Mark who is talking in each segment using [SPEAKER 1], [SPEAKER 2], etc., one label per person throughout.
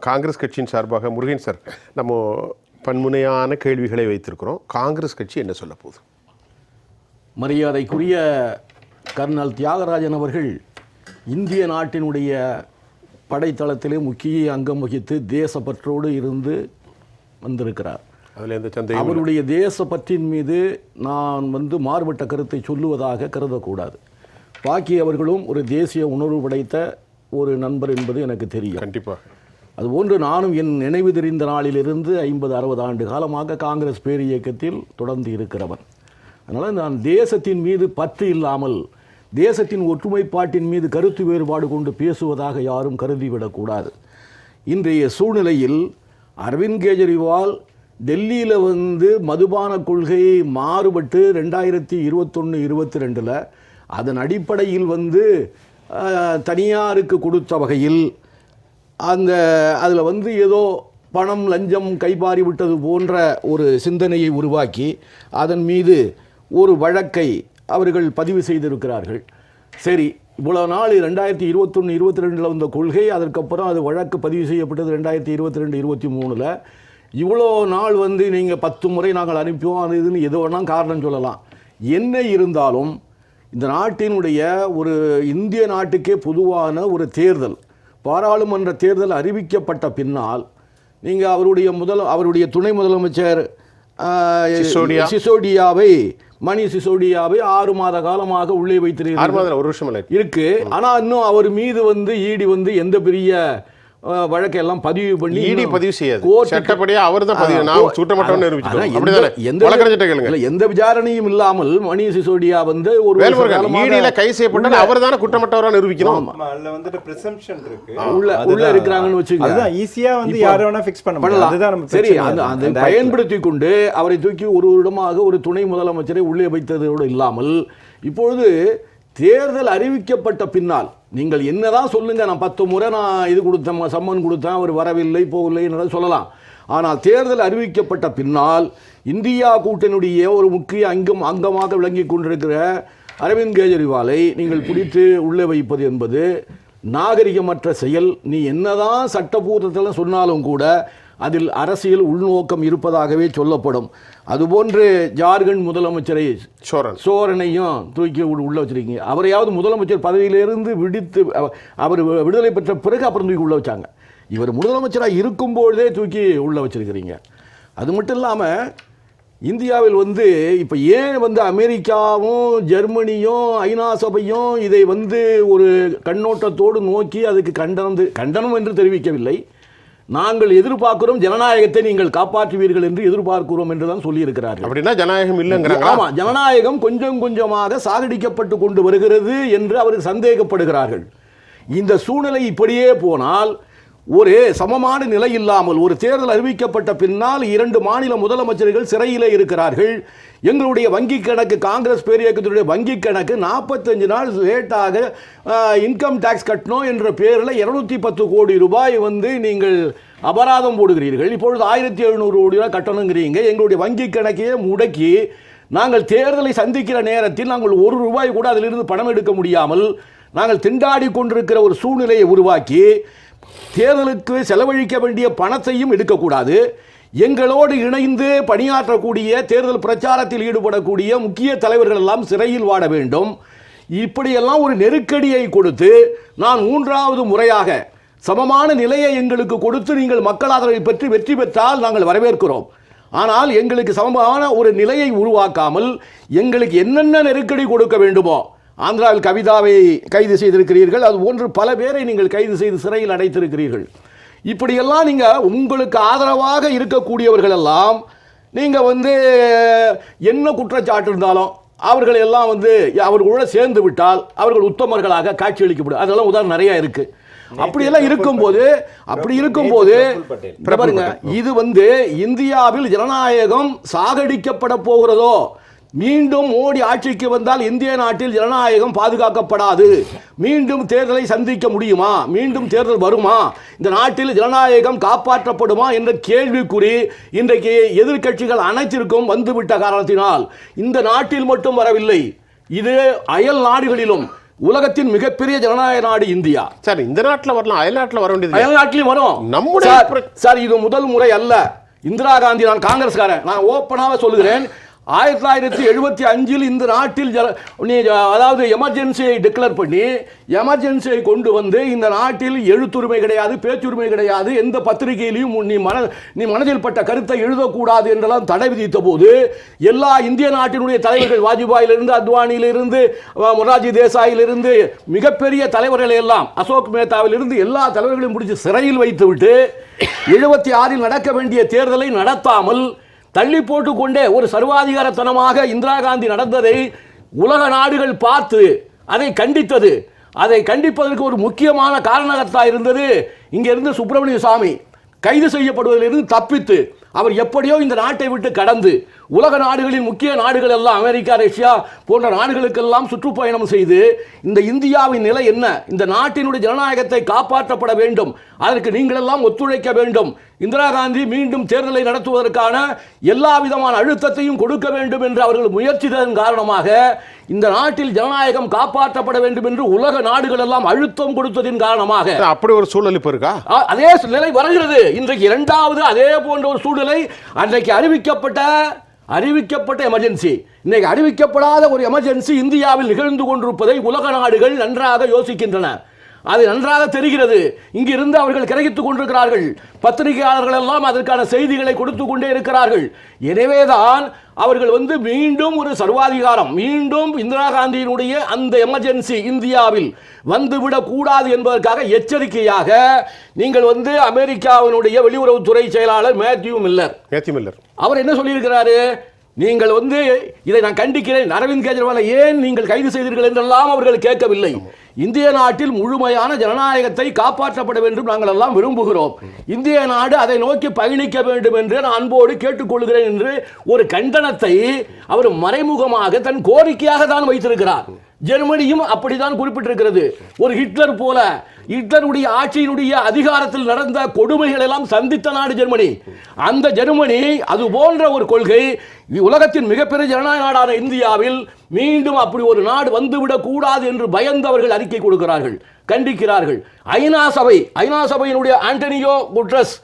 [SPEAKER 1] காங்கிரஸ் கட்சியின் சார்பாக முருகன் சார் நம்ம பன்முனையான கேள்விகளை வைத்திருக்கிறோம். காங்கிரஸ் கட்சி என்ன சொல்ல போகுது?
[SPEAKER 2] மரியாதைக்குரிய கர்னல் தியாகராஜன் அவர்கள் இந்திய நாட்டினுடைய படைத்தளத்திலே முக்கிய அங்கம் வகித்து தேசப்பற்றோடு இருந்து வந்திருக்கிறார்.
[SPEAKER 1] அதில் எந்த இல்லை.
[SPEAKER 2] அவருடைய தேசப்பற்றின் மீது நான் வந்து மாறுபட்ட கருத்தை சொல்லுவதாக கருதக்கூடாது. பாக்கி அவர்களும் ஒரு தேசிய உணர்வு படைத்த ஒரு நண்பர் என்பது எனக்கு தெரியும்.
[SPEAKER 1] கண்டிப்பாக
[SPEAKER 2] அதுபோன்று நானும் என் நினைவு தெரிந்த நாளிலிருந்து ஐம்பது அறுபது ஆண்டு காலமாக காங்கிரஸ் பேர் இயக்கத்தில் தொடர்ந்து இருக்கிறவன். அதனால் நான் தேசத்தின் மீது பற்று இல்லாமல் தேசத்தின் ஒற்றுமைப்பாட்டின் மீது கருத்து வேறுபாடு கொண்டு பேசுவதாக யாரும் கருதிவிடக்கூடாது. இன்றைய சூழ்நிலையில் அரவிந்த் கெஜ்ரிவால் டெல்லியில் வந்து மதுபான கொள்கை மாறுபட்டு ரெண்டாயிரத்தி இருபத்தொன்று இருபத்தி ரெண்டில் அதன் அடிப்படையில் வந்து தனியாருக்கு கொடுத்த வகையில் அந்த அதில் வந்து ஏதோ பணம் லஞ்சம் கைபாறி விட்டது போன்ற ஒரு சிந்தனையை உருவாக்கி அதன் மீது ஒரு வழக்கை அவர்கள் பதிவு செய்திருக்கிறார்கள். சரி இவ்வளோ நாள் ரெண்டாயிரத்தி இருபத்தொன்று இருபத்தி ரெண்டில் வந்த கொள்கை அதற்கப்புறம் அது வழக்கு பதிவு செய்யப்பட்டது ரெண்டாயிரத்தி இருபத்தி ரெண்டு இருபத்தி மூணில் இவ்வளோ நாள் வந்து நீங்கள் பத்து முறை நாங்கள் அனுப்பிவோம் அது இதுன்னு எது வேணால் காரணம் சொல்லலாம். என்ன இருந்தாலும் இந்த நாட்டினுடைய ஒரு இந்திய நாட்டுக்கே பொதுவான ஒரு தேர்தல் பாராளுமன்ற தேர்தல் அறிவிக்கப்பட்ட பின்னால் நீங்கள் அவருடைய முதல் அவருடைய துணை முதலமைச்சர். சிசோடியாவை மணி சிசோடியாவை ஆறு மாத காலமாக உள்ளே வைத்திருக்கிறார்
[SPEAKER 1] ஒரு வருஷம்
[SPEAKER 2] இருக்கு. ஆனா இன்னும் அவர் மீது வந்து ஈடி வந்து எந்த பெரிய வழக்கெல்லாம் பதிவு பண்ணி
[SPEAKER 1] இடி பதிவு செய்யாது. சட்டப்படியா அவர் தான் பதிவு. நான் நிரூபிச்சிட்டோம்
[SPEAKER 2] எந்த-
[SPEAKER 1] அப்படிதானே?
[SPEAKER 2] எந்த-
[SPEAKER 1] வழக்கறிஞர்கிட்ட கேளுங்க
[SPEAKER 2] இல்ல, எந்த விசாரணையும் இல்லாமல் மணி சிசோடியா வந்து ஒரு
[SPEAKER 1] ஈடியில கை செய்யப்பட்டால் அவர் தானே குற்றமற்றவரா நிரூபிக்கணும்.
[SPEAKER 3] ஆமா, அதுல வந்துட்டு presumption இருக்கு.
[SPEAKER 2] உள்ள உள்ள. இருக்கிறாங்கன்னு வச்சுங்க
[SPEAKER 3] அதுதான் ஈஸியா வந்து யாரை வேணா ஃபிக்ஸ் பண்ண முடியும்.
[SPEAKER 2] பண்ணலாம்.
[SPEAKER 3] அதுதான் நம்ம
[SPEAKER 2] சரி
[SPEAKER 3] அது.
[SPEAKER 2] பயன்படுத்தி கொண்டு அவரை தூக்கி ஒரு வருடமாக ஒரு துணை முதலமைச்சரை உள்ளே வைத்ததோடு இல்லாமல் இப்பொழுது தேர்தல் அறிவிக்கப்பட்ட பின்னால் நீங்கள் என்னதான் சொல்லுங்க நான் பத்து முறை நான் இது கொடுத்தேன் சம்மன் கொடுத்தேன் அவர் வரவில்லை போகவில்லை சொல்லலாம். ஆனால் தேர்தல் அறிவிக்கப்பட்ட பின்னால் இந்தியா கூட்டணியுடைய ஒரு முக்கிய அங்கம் அங்கமாக விளங்கி கொண்டிருக்கிற அரவிந்த் கெஜ்ரிவாலை நீங்கள் பிடித்து உள்ளே வைப்பது என்பது நாகரிகமற்ற செயல். நீ என்னதான் சட்டபூர்வத்தில் சொன்னாலும் கூட அதில் அரசியல் உள்நோக்கம் இருப்பதாகவே சொல்லப்படும். அதுபோன்று ஜார்க்கண்ட் முதலமைச்சரை
[SPEAKER 1] சோரன்.
[SPEAKER 2] சோரனையும் தூக்கி உள்ள- வச்சிருக்கீங்க. அவரையாவது முதலமைச்சர் பதவியிலிருந்து விடுத்து அவ- அவர் விடுதலை பெற்ற பிறகு அப்புறம் தூக்கி உள்ள வச்சாங்க. இவர் முதலமைச்சராக இருக்கும்பொழுதே தூக்கி உள்ள வச்சிருக்கிறீங்க. அது மட்டும் இல்லாமல் இந்தியாவில் வந்து இப்போ ஏன் வந்து அமெரிக்காவும் ஜெர்மனியும் ஐநா சபையும் இதை வந்து ஒரு கண்ணோட்டத்தோடு நோக்கி அதுக்கு கண்டனம் கண்டனம் என்று தெரிவிக்கவில்லை. நாங்கள் எதிர்பார்க்கிறோம் ஜனநாயகத்தை நீங்கள் காப்பாற்றுவீர்கள் என்று எதிர்பார்க்கிறோம் என்று தான் சொல்லியிருக்கிறார்கள்.
[SPEAKER 1] அப்படின்னா ஜனநாயகம் இல்லைங்கிறாங்களா?
[SPEAKER 2] ஆமா ஜனநாயகம் கொஞ்சம் கொஞ்சமாக சாகடிக்கப்பட்டு கொண்டு வருகிறது என்று அவர்கள் சந்தேகப்படுகிறார்கள். இந்த சூழ்நிலை இப்படியே போனால் ஒரு சமமான நிலை இல்லாமல் ஒரு தேர்தல் அறிவிக்கப்பட்ட பின்னால் இரண்டு மாநில முதலமைச்சர்கள் சிறையிலே இருக்கிறார்கள். எங்களுடைய வங்கி கணக்கு காங்கிரஸ் பேரியக்கத்தினுடைய வங்கி கணக்கு நாற்பத்தஞ்சு நாள் லேட்டாக இன்கம் டேக்ஸ் கட்டணும் என்ற பேரில் இருநூத்தி பத்து கோடி ரூபாய் வந்து நீங்கள் அபராதம் போடுகிறீர்கள். இப்பொழுது ஆயிரத்தி எழுநூறு கோடி ரூபாய் கட்டணுங்கிறீங்க. எங்களுடைய வங்கி கணக்கையே முடக்கி நாங்கள் தேர்தலை சந்திக்கிற நேரத்தில் நாங்கள் ஒரு ரூபாய் கூட அதிலிருந்து பணம் எடுக்க முடியாமல் நாங்கள் திண்டாடி கொண்டிருக்கிற ஒரு சூழ்நிலையை உருவாக்கி தேர்தலுக்கு செலவழிக்க வேண்டிய பணத்தையும் எடுக்கக்கூடாது. எங்களோடு இணைந்து பணியாற்றக்கூடிய தேர்தல் பிரச்சாரத்தில் ஈடுபடக்கூடிய முக்கிய தலைவர்கள் எல்லாம் சிறையில் வாட வேண்டும். இப்படியெல்லாம் ஒரு நெருக்கடியை கொடுத்து நான் மூன்றாவது முறையாக சமமான நிலையை எங்களுக்கு கொடுத்து நீங்கள் மக்கள் ஆதரவை பெற்று வெற்றி பெற்றால் நாங்கள் வரவேற்கிறோம். ஆனால் எங்களுக்கு சமமான ஒரு நிலையை உருவாக்காமல் எங்களுக்கு என்னென்ன நெருக்கடி கொடுக்க வேண்டுமோ ஆந்திராவில் கவிதாவை கைது செய்திருக்கிறீர்கள். அது போன்று பல பேரை நீங்கள் கைது செய்து சிறையில் அடைத்திருக்கிறீர்கள். இப்படியெல்லாம் நீங்கள் உங்களுக்கு ஆதரவாக இருக்கக்கூடியவர்கள் எல்லாம் நீங்கள் வந்து என்ன குற்றச்சாட்டு இருந்தாலும் அவர்கள் எல்லாம் வந்து அவர்களோட சேர்ந்து விட்டால் அவர்கள் உத்தமர்களாக காட்சியளிக்கப்படும் அதெல்லாம் உதாரணம் நிறைய இருக்கு. அப்படியெல்லாம் இருக்கும்போது அப்படி இருக்கும்போது பாருங்க இது வந்து இந்தியாவில் ஜனநாயகம் சாகடிக்கப்பட போகிறதோ? மீண்டும் மோடி ஆட்சிக்கு வந்தால் இந்திய நாட்டில் ஜனநாயகம் பாதுகாக்கப்படாது. மீண்டும் தேர்தலை சந்திக்க முடியுமா? மீண்டும் தேர்தல் வருமா? இந்த நாட்டில் ஜனநாயகம் காப்பாற்றப்படுமா என்ற கேள்விக்குறி இன்றைக்கு எதிர்க்கட்சிகள் அனைத்திற்கும் வந்துவிட்ட காரணத்தினால் இந்த நாட்டில் மட்டும் வரவில்லை. இது அயல் நாடுகளிலும் உலகத்தின் மிகப்பெரிய ஜனநாயக நாடு இந்தியா.
[SPEAKER 1] சார் இந்த நாட்டுல வரலாம் அயல் நாட்டுல வர வேண்டியது இல்லையா?
[SPEAKER 2] அயல்நாட்டிலும் வரும்.
[SPEAKER 1] நம்முடைய
[SPEAKER 2] சார் இது முதல் முறை அல்ல. இந்திரா காந்தி நான் காங்கிரஸ்காரன். நான் ஓப்பனாக சொல்லுகிறேன். ஆயிரத்தி தொள்ளாயிரத்தி எழுபத்தி அஞ்சில் இந்த நாட்டில் நீ அதாவது எமர்ஜென்சியை டிக்ளேர் பண்ணி எமர்ஜென்சியை கொண்டு வந்து இந்த நாட்டில் எழுத்துரிமை கிடையாது பேச்சுரிமை கிடையாது எந்த பத்திரிகையிலையும் நீ மன நீ மனதில் பட்ட கருத்தை எழுதக்கூடாது என்றெல்லாம் தடை விதித்த போது எல்லா இந்திய நாட்டினுடைய தலைவர்கள் வாஜ்பாயிலிருந்து அத்வானியிலிருந்து மொராஜி தேசாயிலிருந்து மிகப்பெரிய தலைவர்களை எல்லாம் அசோக் மேத்தாவிலிருந்து எல்லா தலைவர்களையும் பிடிச்சி சிறையில் வைத்துவிட்டு எழுபத்தி ஆறில் நடக்க வேண்டிய தேர்தலை நடத்தாமல் தள்ளி போட்டுக்கொண்டே ஒரு சர்வாதிகாரத்தனமாக இந்திரா காந்தி நடந்ததை உலக நாடுகள் பார்த்து அதை கண்டித்தது. அதை கண்டிப்பதற்கு ஒரு முக்கியமான காரணகத்தாக இருந்தது. இங்கிருந்து சுப்பிரமணிய சாமி கைது செய்யப்படுவதிலிருந்து தப்பித்து அவர் எப்படியோ இந்த நாட்டை விட்டு கடந்து உலக நாடுகளின் முக்கிய நாடுகள் எல்லாம் அமெரிக்கா ரஷ்யா போன்ற நாடுகளுக்கெல்லாம் சுற்றுப்பயணம் செய்து இந்த இந்தியாவின் நிலை என்ன? இந்த நாட்டினுடைய ஜனநாயகத்தை காப்பாற்றப்பட வேண்டும். அதற்கு நீங்களெல்லாம் ஒத்துழைக்க வேண்டும். இந்திரா காந்தி மீண்டும் தேர்தலை நடத்துவதற்கான எல்லா விதமான அழுத்தத்தையும் கொடுக்க வேண்டும் என்று அவர்கள் முயற்சித்ததன் காரணமாக இந்த நாட்டில் ஜனநாயகம் காப்பாற்றப்பட வேண்டும் என்று உலக நாடுகள் எல்லாம் அழுத்தம் கொடுத்ததின் காரணமாக.
[SPEAKER 1] அப்படி ஒரு சூழல் இப்ப இருக்கா?
[SPEAKER 2] அதே நிலை வருகிறது. இன்றைக்கு இரண்டாவது அதே போன்ற ஒரு சூழ்நிலை அன்றைக்கு அறிவிக்கப்பட்ட அறிவிக்கப்பட்ட எமர்ஜென்சி இன்னைக்கு அறிவிக்கப்படாத ஒரு எமர்ஜென்சி இந்தியாவில் நிகழ்ந்து கொண்டிருப்பதை உலக நாடுகள் நன்றாக யோசிக்கின்றன. அது நன்றாக தெரிகிறது. இங்கிருந்து அவர்கள் கிரகித்துக் கொண்டிருக்கிறார்கள். பத்திரிகையாளர்கள் எல்லாம் அதற்கான செய்திகளை கொடுத்து கொண்டே இருக்கிறார்கள். எனவேதான் அவர்கள் வந்து மீண்டும் ஒரு சர்வாதிகாரம் மீண்டும் இந்திரா காந்தியினுடைய அந்த எமர்ஜென்சி இந்தியாவில் வந்துவிடக் கூடாது என்பதற்காக எச்சரிக்கையாக நீங்கள் வந்து அமெரிக்காவினுடைய வெளியுறவுத்துறை செயலாளர் மேத்யூ மில்லர்.
[SPEAKER 1] Matthew Miller.
[SPEAKER 2] அவர் என்ன சொல்லியிருக்கிறாரு? நீங்கள் வந்து இதை நான் கண்டிக்கிறேன். அரவிந்த் கெஜ்ரிவாலை ஏன் நீங்கள் கைது செய்தீர்கள் என்றெல்லாம் அவர்கள் கேட்கவில்லை. இந்திய நாட்டில் முழுமையான ஜனநாயகத்தை காப்பாற்றப்பட வேண்டும் நாங்கள் எல்லாம் விரும்புகிறோம். இந்திய நாடு அதை நோக்கி பயணிக்க வேண்டும் என்று நான் அன்போடு கேட்டுக்கொள்கிறேன் என்று ஒரு கண்டனத்தை அவர் மறைமுகமாக தன் கோரிக்கையாக தான் வைத்திருக்கிறார். ஜெர்மனியும் அப்படிதான் குறிப்பிட்டிருக்கிறது. ஒரு ஹிட்லர் போல ஹிட்லருடைய ஆட்சியினுடைய அதிகாரத்தில் நடந்த கொடுமைகள் எல்லாம் சந்தித்த நாடு ஜெர்மனி. அந்த ஜெர்மனி அது போன்ற ஒரு கொள்கை உலகத்தின் மிகப்பெரிய ஜனநாயக நாடான இந்தியாவில் மீண்டும் அப்படி ஒரு நாடு வந்துவிடக் கூடாது என்று பயந்தவர்கள் அறிக்கை கொடுக்கிறார்கள் கண்டிக்கிறார்கள். ஐநா சபை ஐநா சபையினுடைய ஆண்டனியோ குட்ரஸ்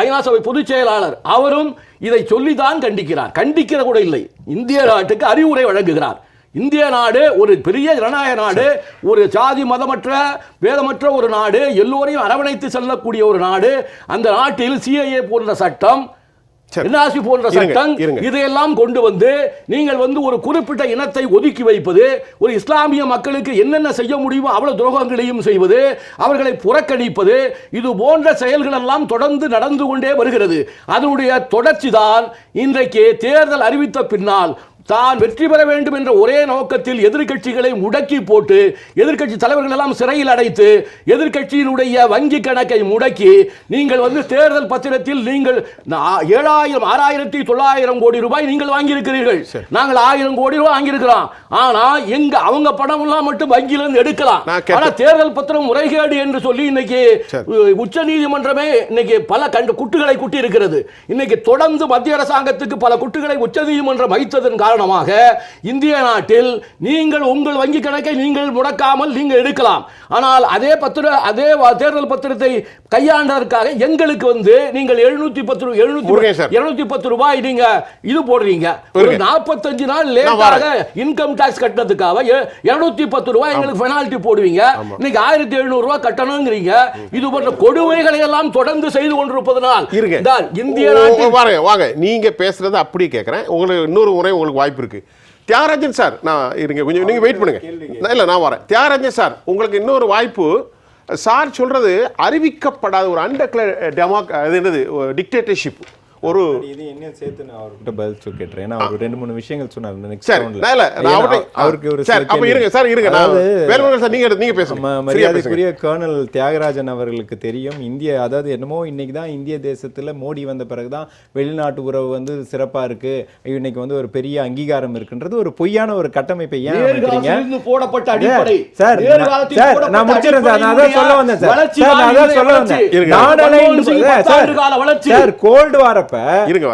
[SPEAKER 2] ஐநா சபை பொதுச் செயலாளர் அவரும் இதை சொல்லிதான் கண்டிக்கிறார். கண்டிக்கிற கூட இல்லை. இந்திய நாட்டுக்கு அறிவுரை வழங்குகிறார். இந்திய நாடு ஒரு பெரிய ஜனநாயக நாடு ஒரு சாதி மதமற்ற வேதமற்ற ஒரு நாடு எல்லோரையும் அரவணைத்து செல்லக்கூடிய ஒரு நாடு அந்த நாட்டில் சிஐஏ போன்ற சட்டம். என்ஆர்சி போன்ற சட்டம். இதையெல்லாம் கொண்டு வந்து நீங்கள் வந்து ஒரு குறிப்பிட்ட இனத்தை ஒதுக்கி வைப்பது ஒரு இஸ்லாமிய மக்களுக்கு என்னென்ன செய்ய முடியுமோ அவ்வளவு துரோகங்களையும் செய்வது அவர்களை புறக்கணிப்பது இது போன்ற செயல்கள் எல்லாம் தொடர்ந்து நடந்து கொண்டே வருகிறது அதனுடைய தொடர்ச்சி தான் இன்றைக்கு தேர்தல் அறிவித்த பின்னால் தான் வெற்றி பெற வேண்டும் என்ற ஒரே நோக்கத்தில் எதிர்க்கட்சிகளை முடக்கி போட்டு எதிர்க்கட்சி தலைவர்கள் எல்லாம் சிறையில் அடைத்து எதிர்க்கட்சியினுடைய வங்கி கணக்கை முடக்கி நீங்கள் வந்து தேர்தல் பத்திரத்தில் நீங்கள் ஏழாயிரம் ஆறாயிரத்தி தொள்ளாயிரம் கோடி ரூபாய் நீங்கள் வாங்கியிருக்கிறீர்கள். நாங்கள் ஆயிரம் கோடி ரூபாய் வாங்கியிருக்கிறோம். ஆனா எங்க அவங்க பணம் எல்லாம் மட்டும் வங்கியிலிருந்து எடுக்கலாம். ஆனா தேர்தல் பத்திரம் முறைகேடு என்று சொல்லி இன்னைக்கு உச்ச நீதிமன்றமே இன்னைக்கு பல கண்டு குட்டுகளை குட்டி இருக்கிறது இன்னைக்கு தொடர்ந்து மத்திய அரசாங்கத்துக்கு பல குட்டுகளை உச்ச நீதிமன்றம் வைத்ததன் காரணமாக இந்திய நாட்டில் நீங்கள் உங்கள் வங்கி கணக்கை நீங்கள் முடக்காமல் நீங்கள் எடுக்கலாம். ஆனால் அதே பத்திர அதே தேர்தல் பத்திரத்தை கையாண்டதற்காக எங்களுக்கு வந்து நீங்கள் எழுநூத்தி பத்து. எழுநூத்தி இருநூத்தி பத்து ரூபாய் நீங்க இது போடுறீங்க. ஒரு. நாற்பத்தஞ்சு நாள் லேட்டாக. இன்கம் டாக்ஸ் கட்டினதுக்காக இருநூத்தி பத்து ரூபாய் எங்களுக்கு பெனால்டி போடுவீங்க. இன்னைக்கு ஆயிரத்தி எழுநூறு ரூபாய் கட்டணுங்கிறீங்க. இது போன்ற கொடுமைகளை எல்லாம் தொடர்ந்து செய்து கொண்டிருப்பதனால் இந்திய நாட்டில்
[SPEAKER 1] வாங்க வாங்க. நீங்க பேசுறத அப்படியே கேட்குறேன் உங்களுக்கு இன்னொரு முறை உங்களுக்கு வாய்ப்பு இருக்கு தியாகராஜன் சார் நான் இருங்க கொஞ்சம் நீங்க வெயிட் பண்ணுங்க. நான் இல்ல நான் வரேன். தியாகராஜன் சார் உங்களுக்கு இன்னொரு வாய்ப்பு. சார் சொல்றது அறிவிக்கப்படாத ஒரு அன்டெக்ளர் டெமோக் அது என்னது டிக்டேட்டர்ஷிப் ஒரு
[SPEAKER 3] இது இன்னும் சேர்த்து நான் அவர்கிட்ட பதில் சொல்லி கேட்டுறேன். ஏன்னா அவர் ரெண்டு மூணு விஷயங்கள் சொன்னார்.
[SPEAKER 1] இல்ல அவர்கிட்ட
[SPEAKER 3] அவருக்கு ஒரு
[SPEAKER 1] சார்
[SPEAKER 3] சில
[SPEAKER 1] அப்ப
[SPEAKER 3] கேள்வி-
[SPEAKER 1] இருங்க சார் இருங்க. நான்
[SPEAKER 3] அதாவது,
[SPEAKER 1] வேலுமணி சார் நீங்க நீங்க பேசுங்க.
[SPEAKER 3] மரியாதைக்குரிய கர்னல் தியாகராஜன் அவர்களுக்கு தெரியும். இந்திய அதாவது என்னமோ இன்னைக்கு தான் இந்திய தேசத்துல மோடி வந்த பிறகுதான் வெளிநாட்டு உறவு வந்து சிறப்பா இருக்கு. இன்னைக்கு வந்து ஒரு பெரிய அங்கீகாரம் இருக்குன்றது ஒரு பொய்யான ஒரு கட்டமைப்பை ஏன் அமைக்கிறீங்க?
[SPEAKER 2] போடப்பட்ட அடிப்படை.
[SPEAKER 3] சார் சார் நான் முடிச்சிடறேன் சார். நான் அதான் சொல்ல வந்தேன் சார். நான்
[SPEAKER 2] தான்
[SPEAKER 3] அதான் சொல்ல. வந்தேன். சார் கோல்டு வார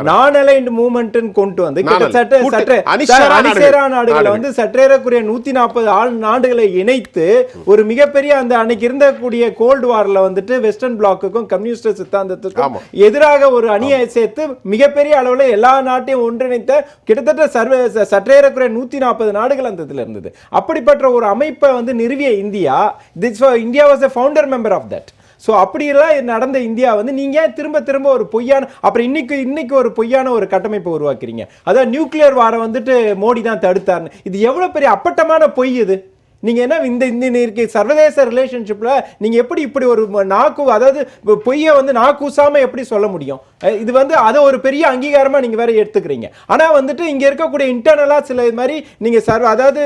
[SPEAKER 3] நான் அலைன்ட் மூவ்மெண்ட் கொண்டு வந்து. கிட்டத்தட்ட
[SPEAKER 1] கூட்டு-
[SPEAKER 3] சற்று
[SPEAKER 1] அணிசேரா
[SPEAKER 3] சார், அணிசேரா
[SPEAKER 1] நாடுகள்.
[SPEAKER 3] வந்து சற்றேறக்குரிய நூத்தி நாற்பது ஆள் நாடுகளை இணைத்து ஒரு மிகப்பெரிய அந்த அன்னைக்கு இருந்தக்கூடிய கோல்டு வார்ல வந்துட்டு வெஸ்டர்ன் பிளாக்குக்கும் கம்யூனிஸ்ட் சித்தாந்தத்துக்கும். எதிராக ஒரு அணியை சேர்த்து மிகப்பெரிய அளவுல எல்லா நாட்டையும் ஒன்றிணைத்த கிட்டத்தட்ட சர்வ சற்றேறக்குறைய நூத்தி நாற்பது நாடுகள் அந்த இதுல இருந்தது அப்படிப்பட்ட ஒரு அமைப்பை வந்து நிறுவிய India this India was a founder member of that so அப்படியெல்லாம் நடந்த இந்தியா வந்து நீங்கள் ஏன் திரும்ப திரும்ப ஒரு பொய்யான அப்புறம் இன்னைக்கு இன்னைக்கு ஒரு பொய்யான ஒரு கட்டமைப்பை உருவாக்குறீங்க? அதான் நியூக்ளியர் வாரம் வந்துட்டு மோடி தான் தடுத்தார்னு இது எவ்வளோ பெரிய அப்பட்டமான பொய் இது? நீங்கள் என்ன இந்த இந்த சர்வதேச ரிலேஷன்ஷிப்பில் நீங்கள் எப்படி இப்படி ஒரு நாக்கு அதாவது பொய்யை வந்து நாக்கூசாமல் எப்படி சொல்ல முடியும்? இது வந்து அதை ஒரு பெரிய அங்கீகாரமாக நீங்கள் வேற எடுத்துக்கிறீங்க. ஆனால் வந்துட்டு இங்கே இருக்கக்கூடிய இன்டர்னலாக சில இது மாதிரி நீங்கள் சர்வ அதாவது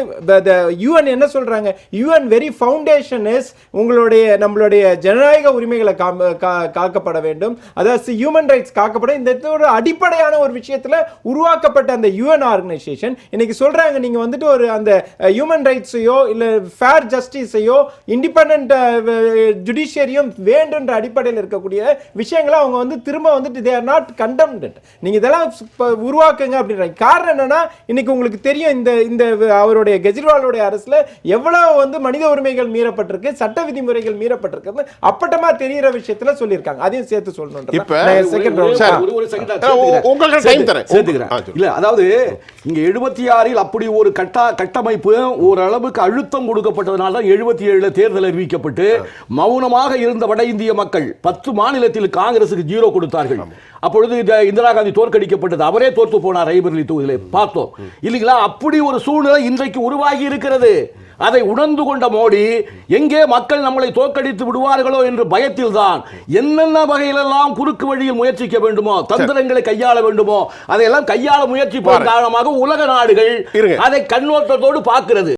[SPEAKER 3] யூஎன் என்ன சொல்கிறாங்க யூஎன் வெரி ஃபவுண்டேஷன் இஸ் உங்களுடைய நம்மளுடைய ஜனநாயக உரிமைகளை காம- கா- காக்கப்பட வேண்டும். அதாவது ஹியூமன் ரைட்ஸ் காக்கப்பட இந்த ஒரு அடிப்படையான ஒரு விஷயத்தில் உருவாக்கப்பட்ட அந்த யூஎன் ஆர்கனைசேஷன் இன்னைக்கு சொல்கிறாங்க நீங்கள் வந்துட்டு ஒரு அந்த ஹியூமன் ரைட்ஸையோ இல்லை ஃபேர் ஜஸ்டிஸையோ இண்டிபெண்ட் ஜுடிஷியரியும் வேண்டுன்ற அடிப்படையில் இருக்கக்கூடிய விஷயங்களை அவங்க வந்து திரும்ப வந்துட்டு தே ஆர் நாட் கண்டம்ட் நீங்க இதெல்லாம் உருவாக்குங்க அப்படின்றாங்க காரணம் என்னன்னா இன்னைக்கு உங்களுக்கு தெரியும் இந்த இந்த அவருடைய கெஜ்ரிவாலுடைய அரசுல எவ்வளவு வந்து மனித உரிமைகள் மீறப்பட்டிருக்கு சட்ட விதிமுறைகள் மீறப்பட்டிருக்கு அப்பட்டமா தெரியிற விஷயத்துல சொல்லியிருக்காங்க. அதையும் சேர்த்து சொல்லணும்
[SPEAKER 1] இப்ப
[SPEAKER 2] அதாவது இங்க எழுபத்தி ஆறில் அப்படி ஒரு கட்டா கட்டமைப்பு ஓரளவுக்கு அழுத்தம் கொடுக்கப்பட்டதனால தான் எழுபத்தி ஏழுல தேர்தல் அறிவிக்கப்பட்டு மௌனமாக இருந்த வட இந்திய மக்கள் பத்து மாநிலத்தில் காங்கிரசுக்கு ஜீரோ கொடுத்தார்கள். அப்பொழுது இந்த இந்திரா காந்தி தோற்கடிக்கப்பட்டது. அவரே தோற்று போனார் ஐபர்லி தொகுதியிலே. பார்த்தோம். இல்லைங்களா? அப்படி ஒரு சூழ்நிலை இன்றைக்கு உருவாகி இருக்கிறது. அதை உணர்ந்து கொண்ட மோடி எங்கே மக்கள் நம்மளை தோற்கடித்து விடுவார்களோ என்று பயத்தில் தான் என்னென்ன வகையிலெல்லாம் குறுக்கு வழியில் முயற்சிக்க வேண்டுமோ தந்திரங்களை கையாள வேண்டுமோ அதையெல்லாம் கையாள முயற்சிப்பதன் காரணமாக உலக நாடுகள். அதை கண்ணோட்டத்தோடு பார்க்கிறது.